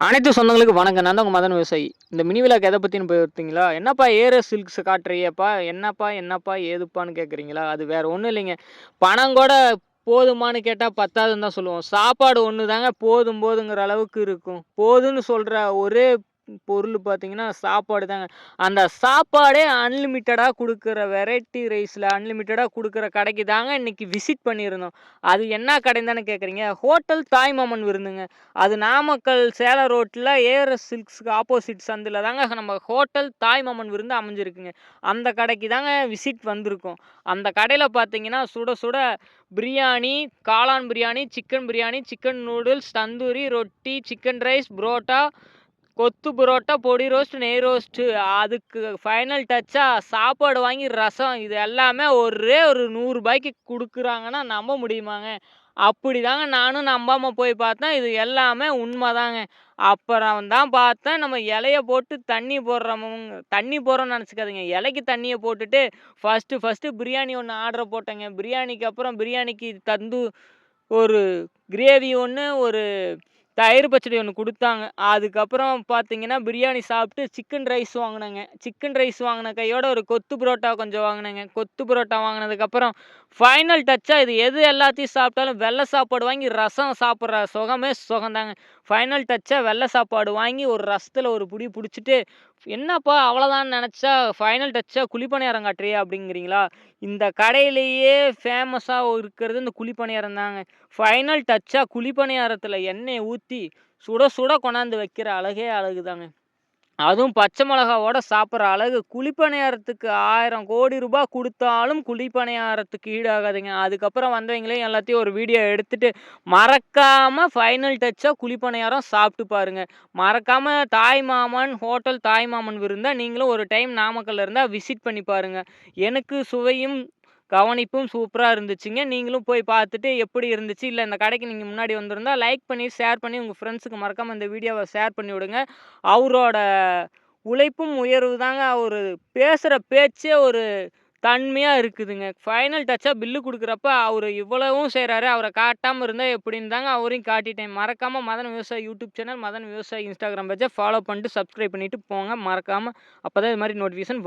அனைத்து சொந்தங்களுக்கு வணக்கம். நான் தான் உங்கள் மதன் விவசாயி. இந்த மினி விழாக்கு எதை பற்றினு போயிருந்தீங்களா என்னப்பா ஏற சில்க்ஸ் காட்டுறியப்பா? என்னப்பா என்னப்பா ஏதுப்பான்னு கேட்குறீங்களா அது வேறு ஒன்றும் இல்லைங்க. பணம் கூட போதுமான்னு கேட்டால் பத்தாதுன்னு தான் சொல்லுவோம். சாப்பாடு ஒன்று தாங்க போதும் போதுங்கிற அளவுக்கு இருக்கும். போதுன்னு சொல்கிற ஒரே பொருள் பார்த்தீங்கன்னா சாப்பாடு தாங்க. அந்த சாப்பாடே அன்லிமிட்டடாக கொடுக்குற வெரைட்டி ரைஸில் அன்லிமிட்டடாக கொடுக்குற கடைக்கு தாங்க இன்றைக்கி விசிட் பண்ணியிருந்தோம். அது என்ன கடைன்னு தானே கேட்குறீங்க ஹோட்டல் தாய்மாமன் விருந்துங்க. அது நாமக்கல் சேலம் ரோட்டில் ஏஆர்எஸ் சில்க்ஸுக்கு ஆப்போசிட் சந்தில் தாங்க நம்ம ஹோட்டல் தாய்மாமன் விருந்து அமைஞ்சிருக்குங்க. அந்த கடைக்கு தாங்க விசிட் வந்திருக்கோம். அந்த கடையில் பார்த்தீங்கன்னா சுட சுட பிரியாணி காளான் biryani chicken biryani chicken noodles tandoori roti chicken rice parotta கொத்து புரோட்டா பொடி ரோஸ்ட் நெய் ரோஸ்ட்டு அதுக்கு ஃபைனல் டச்சாக சாப்பாடு வாங்கி ரசம். இது எல்லாமே ஒரே ஒரு நூறுரூபாய்க்கு கொடுக்குறாங்கன்னா நம்ப முடியுமாங்க? அப்படி தாங்க நானும் நம்பாமல் போய் பார்த்தேன். இது எல்லாமே உண்மை தாங்க அப்புறம் தான் பார்த்தேன் நம்ம இலைய போட்டு தண்ணி போடுறவங்க தண்ணி போடுறோம்னு நினச்சிக்காதீங்க. இலைக்கு தண்ணியை போட்டுட்டு ஃபஸ்ட்டு ஃபஸ்ட்டு பிரியாணி ஒன்று ஆர்டர் போட்டேங்க. பிரியாணிக்கு அப்புறம் பிரியாணிக்கு தந்து ஒரு கிரேவி ஒன்று ஒரு தயிர் பச்சடி ஒன்று கொடுத்தாங்க. அதுக்கப்புறம் பார்த்தீங்கன்னா பிரியாணி சாப்பிட்டு சிக்கன் ரைஸ் வாங்கினேங்க. சிக்கன் ரைஸ் வாங்கின கையோட ஒரு கொத்து புரோட்டா கொஞ்சம் வாங்கினேங்க. கொத்து புரோட்டா வாங்கினதுக்கப்புறம் ஃபைனல் டச்சாக இது எது எல்லாத்தையும் சாப்பிட்டாலும் வெள்ளை சாப்பாடு வாங்கி ரசம் சாப்பிட்ற சுகமே சுகந்தாங்க. ஃபைனல் டச்சாக வெள்ளை சாப்பாடு வாங்கி ஒரு ரசத்தில் ஒரு புடி பிடிச்சிட்டு என்னப்பா அவ்வளோதான் நினச்சா ஃபைனல் டச்சாக குழிப்பணியாரம் காட்டுறியா? அப்படிங்கிறீங்களா? இந்த கடையிலேயே ஃபேமஸாக இருக்கிறது இந்த குழிப்பணியாரம் தாங்க ஃபைனல் டச்சாக குழிப்பணியாரத்தில் எண்ணெயை ஊற்றி சுட சுட கொண்டாந்து வைக்கிற அழகே அழகு தாங்க அதுவும் பச்சை மிளகாவோட சாப்பிட்ற அழகு. குழிப்பணியாரத்துக்கு ஆயிரம் கோடி ரூபாய் கொடுத்தாலும் குழிப்பணியாரத்துக்கு ஈடாகாதுங்க. அதுக்கப்புறம் வந்தவங்களையும் எல்லாத்தையும் ஒரு வீடியோ எடுத்துட்டு மறக்காமல் ஃபைனல் டச்சாக குழிப்பணியாரம் சாப்பிட்டு பாருங்க. மறக்காமல் தாய் மாமன் ஹோட்டல் தாய் மாமன் விருந்தால் நீங்களும் ஒரு டைம் நாமக்கல்ல இருந்தால் விசிட் பண்ணி பாருங்கள் எனக்கு சுவையும் கவனிப்பும் சூப்பராக இருந்துச்சுங்க. நீங்களும் போய் பார்த்துட்டு எப்படி இருந்துச்சு? இல்லை இந்த கடைக்கு நீங்கள் முன்னாடி வந்திருந்தால் லைக் பண்ணி ஷேர் பண்ணி உங்கள் ஃப்ரெண்ட்ஸுக்கு மறக்காமல் இந்த வீடியோவை ஷேர் பண்ணி விடுங்க. அவரோட உழைப்பும் உயர்வு தாங்க அவர் பேசுகிற பேச்சே ஒரு தன்மையாக இருக்குதுங்க. ஃபைனல் டச்சாக பில்லு கொடுக்குறப்ப அவர் இவ்வளவும் செய்கிறாரு அவரை காட்டாமல் இருந்தால் எப்படின்னு தாங்க அவரையும் காட்டிட்டேன். மறக்காமல் மதன் விவசாய யூடியூப் சேனல் மதன் விவசாயி இன்ஸ்டாகிராம் பேஜை ஃபாலோ பண்ணிட்டு சப்ஸ்கிரைப் பண்ணிவிட்டு போங்க. மறக்காமல் அப்போ தான் இது மாதிரி நோட்டிஃபிகேஷன்